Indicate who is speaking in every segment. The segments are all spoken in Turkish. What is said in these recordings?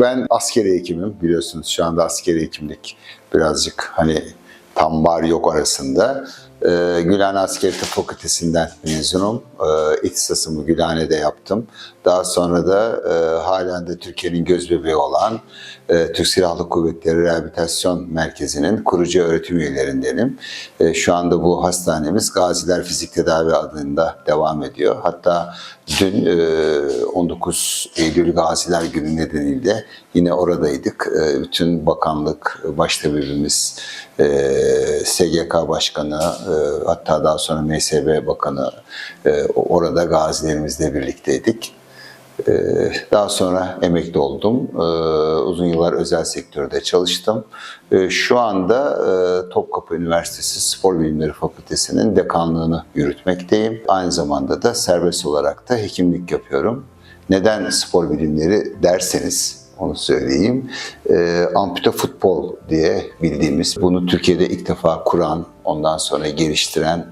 Speaker 1: Ben askeri hekimim biliyorsunuz şu anda askeri hekimlik birazcık hani tam var yok arasında. Ee, Gülhane Askeri Tıp Fakültesinden mezunum. Ee, İhtisasımı Gülhane'de yaptım. Daha sonra da e, halen de Türkiye'nin göz bebeği olan e, Türk Silahlı Kuvvetleri Rehabilitasyon Merkezi'nin kurucu öğretim üyelerindenim. E, şu anda bu hastanemiz Gaziler Fizik Tedavi adında devam ediyor. Hatta dün e, 19 Eylül Gaziler Günü nedeniyle yine oradaydık. E, bütün bakanlık, baştabibimiz, e, SGK Başkanı, e, hatta daha sonra MSB Bakanı e, orada gazilerimizle birlikteydik. Ee, Daha sonra emekli oldum. Ee, Uzun yıllar özel sektörde çalıştım. Ee, Şu anda e, Topkapı Üniversitesi Spor Bilimleri Fakültesi'nin dekanlığını yürütmekteyim. Aynı zamanda da serbest olarak da hekimlik yapıyorum. Neden spor bilimleri derseniz onu söyleyeyim. Ee, ampute futbol diye bildiğimiz, bunu Türkiye'de ilk defa kuran, ondan sonra geliştiren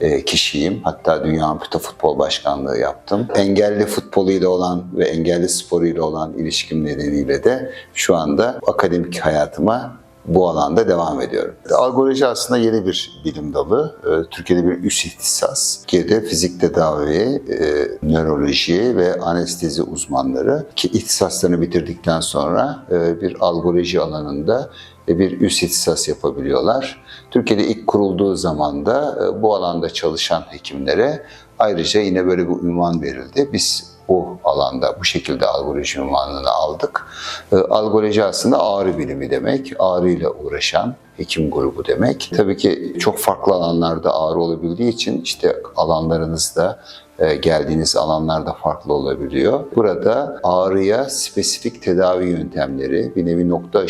Speaker 1: e, kişiyim. Hatta Dünya Ampute Futbol Başkanlığı yaptım. Engelli futboluyla olan ve engelli sporuyla olan ilişkim nedeniyle de şu anda akademik hayatıma bu alanda devam ediyorum. Algoloji aslında yeni bir bilim dalı. Ee, Türkiye'de bir üst ihtisas. Türkiye'de fizik tedavi, e, nöroloji ve anestezi uzmanları ki ihtisaslarını bitirdikten sonra e, bir algoloji alanında e, bir üst ihtisas yapabiliyorlar. Türkiye'de ilk kurulduğu zaman da bu alanda çalışan hekimlere ayrıca yine böyle bir ünvan verildi. Biz bu alanda bu şekilde algoloji ünvanını aldık. E, Algoloji aslında ağrı bilimi demek. Ağrıyla uğraşan hekim grubu demek. Tabii ki çok farklı alanlarda ağrı olabildiği için işte alanlarınızda e, geldiğiniz alanlarda farklı olabiliyor. Burada ağrıya spesifik tedavi yöntemleri, bir nevi nokta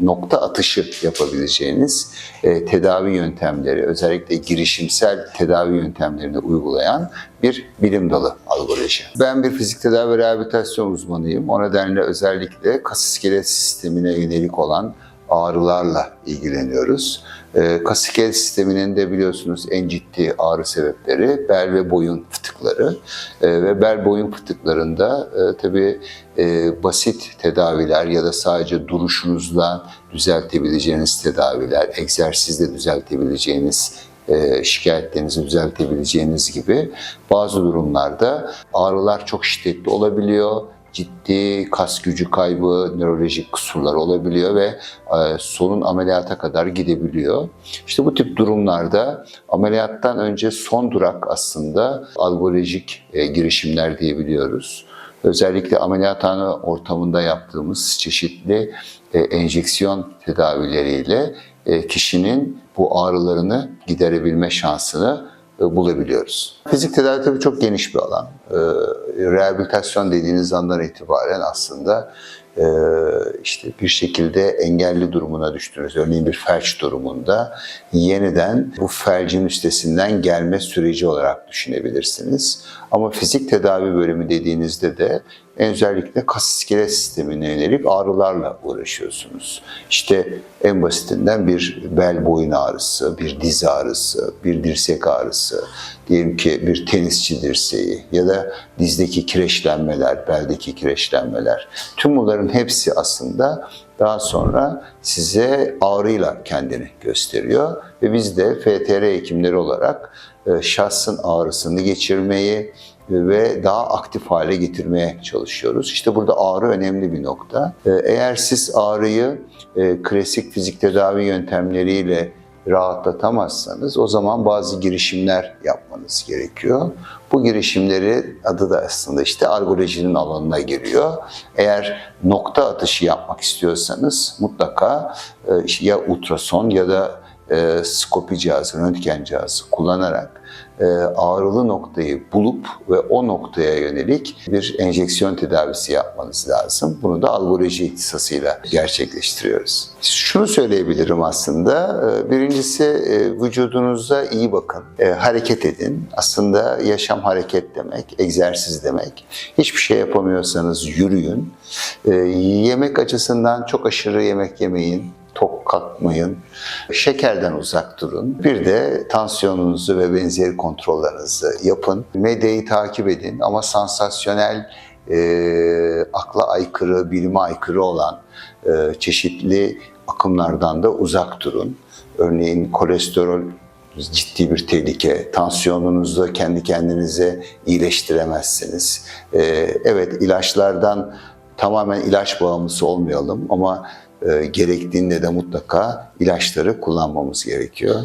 Speaker 1: nokta atışı yapabileceğiniz e, tedavi yöntemleri, özellikle girişimsel tedavi yöntemlerini uygulayan bir bilim dalı algoloji. Ben bir fizik tedavi ve rehabilitasyon uzmanıyım. O nedenle özellikle kas iskelet sistemine yönelik olan ağrılarla ilgileniyoruz. E, kas iskelet sisteminin de biliyorsunuz en ciddi ağrı sebepleri bel ve boyun fıtıkları. E, ve bel boyun fıtıklarında e, tabii e, basit tedaviler ya da sadece duruşunuzla düzeltebileceğiniz tedaviler, egzersizle düzeltebileceğiniz e, şikayetlerinizi düzeltebileceğiniz gibi bazı durumlarda ağrılar çok şiddetli olabiliyor. Ciddi kas gücü kaybı, nörolojik kusurlar olabiliyor ve e, sonun ameliyata kadar gidebiliyor. İşte bu tip durumlarda ameliyattan önce son durak aslında algolojik e, girişimler diyebiliyoruz. Özellikle ameliyathane ortamında yaptığımız çeşitli e, enjeksiyon tedavileriyle kişinin bu ağrılarını giderebilme şansını bulabiliyoruz. Fizik tedavi tabii çok geniş bir alan. E, rehabilitasyon dediğiniz andan itibaren aslında e, işte bir şekilde engelli durumuna düştünüz. Örneğin bir felç durumunda yeniden bu felcin üstesinden gelme süreci olarak düşünebilirsiniz. Ama fizik tedavi bölümü dediğinizde de özellikle kas iskelet sistemine yönelik ağrılarla uğraşıyorsunuz. İşte en basitinden bir bel boyun ağrısı, bir diz ağrısı, bir dirsek ağrısı, diyelim ki bir tenisçi dirseği ya da dizdeki kireçlenmeler, beldeki kireçlenmeler. Tüm bunların hepsi aslında daha sonra size ağrıyla kendini gösteriyor ve biz de FTR hekimleri olarak e, şahsın ağrısını geçirmeyi ve daha aktif hale getirmeye çalışıyoruz. İşte burada ağrı önemli bir nokta. E, Eğer siz ağrıyı e, klasik fizik tedavi yöntemleriyle rahatlatamazsanız o zaman bazı girişimler yapmanız gerekiyor. Bu girişimleri adı da aslında işte algolojinin alanına giriyor. Eğer nokta atışı yapmak istiyorsanız mutlaka e, ya ultrason ya da e, skopi cihazı, röntgen cihazı kullanarak e, ağrılı noktayı bulup ve o noktaya yönelik bir enjeksiyon tedavisi yapmanız lazım. Bunu da algoloji ihtisasıyla gerçekleştiriyoruz. Şunu söyleyebilirim aslında. e, Birincisi e, vücudunuza iyi bakın. E, Hareket edin. Aslında yaşam hareket demek, egzersiz demek. Hiçbir şey yapamıyorsanız yürüyün. E, Yemek açısından çok aşırı yemek yemeyin tok kalkmayın, şekerden uzak durun. Bir de tansiyonunuzu ve benzeri kontrollerinizi yapın. Medyayı takip edin ama sansasyonel e, akla aykırı, bilime aykırı olan e, çeşitli akımlardan da uzak durun. Örneğin kolesterol ciddi bir tehlike. Tansiyonunuzu kendi kendinize iyileştiremezsiniz. E, evet ilaçlardan tamamen ilaç bağımlısı olmayalım ama e, gerektiğinde de mutlaka ilaçları kullanmamız gerekiyor.